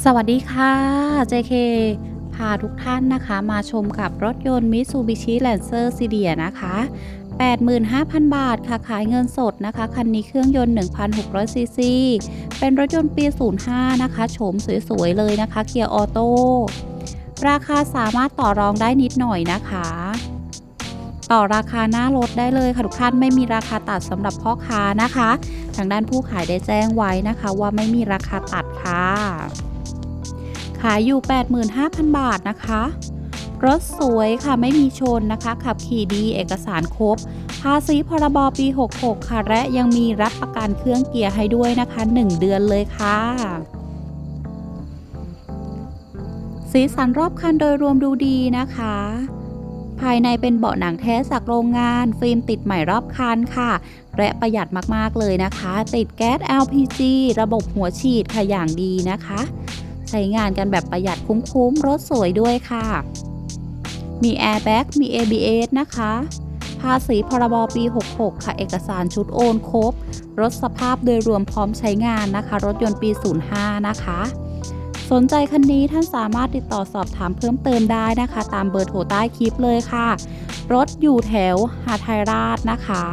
สวัสดีค่ะ JK พาทุกท่านนะคะ มาชมกับรถยนต์ Mitsubishi Lancer s e d i a นะคะ 85,000 บาทค่ะ ขายเงินสดนะคะ คันนี้เครื่องยนต์ 1,600 ซีซี เป็นรถยนต์ปี 05 นะคะ โฉมสวยๆ เลยนะคะ เกียร์ออโต้ ราคาสามารถต่อรองได้นิดหน่อยนะคะ ต่อราคาหน้ารถได้เลยค่ะ ทุกท่านไม่มีราคาตัดสำหรับพ่อค้านะคะ ทางด้านผู้ขายได้แจ้งไว้นะคะ ว่าไม่มีราคาตัดค่ะ ขายอยู่ 85,000 บาทนะคะ รถสวยค่ะไม่มีชนนะคะ ขับขี่ดีเอกสารครบ ภาษีพรบปี 66 ค่ะ และยังมีรับประกันเครื่องเกียร์ให้ด้วยนะคะ 1 เดือนเลยค่ะสีสันรอบคันโดยรวมดูดีนะคะ ภายในเป็นเบาะหนังแท้จากโรงงาน ฟิล์มติดใหม่รอบคันค่ะ และประหยัดมากๆเลยนะคะ ติดแก๊ส LPG ระบบหัวฉีดค่ะอย่างดีนะคะ ใช้งานกันแบบประหยัดคุ้มๆ รถสวยด้วยค่ะ มีแอร์แบ็กมี ABS นะคะ ภาษีพรบปี 66 ค่ะ เอกสารชุดโอนครบ รถสภาพโดยรวมพร้อมใช้งานนะคะ รถยนต์ปี 05 นะคะ สนใจคันนี้ท่านสามารถติดต่อสอบถามเพิ่มเติมได้นะคะ ตามเบอร์โทรใต้คลิปเลยค่ะ รถอยู่แถวหาดไทยราชนะคะ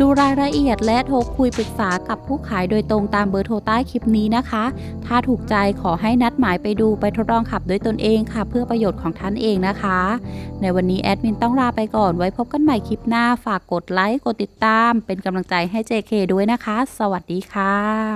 ดูรายละเอียดและโทรคุยปรึกษากับผู้ขายโดยตรงตามเบอร์โทรใต้คลิปนี้นะคะ ถ้าถูกใจขอให้นัดหมายไปดูไปทดลองขับด้วยตนเองค่ะ เพื่อประโยชน์ของท่านเองนะคะ ในวันนี้แอดมินต้องลาไปก่อนไว้พบกันใหม่คลิปหน้า ฝากกดไลค์กดติดตาม เป็นกำลังใจให้ JK ด้วยนะคะ สวัสดีค่ะ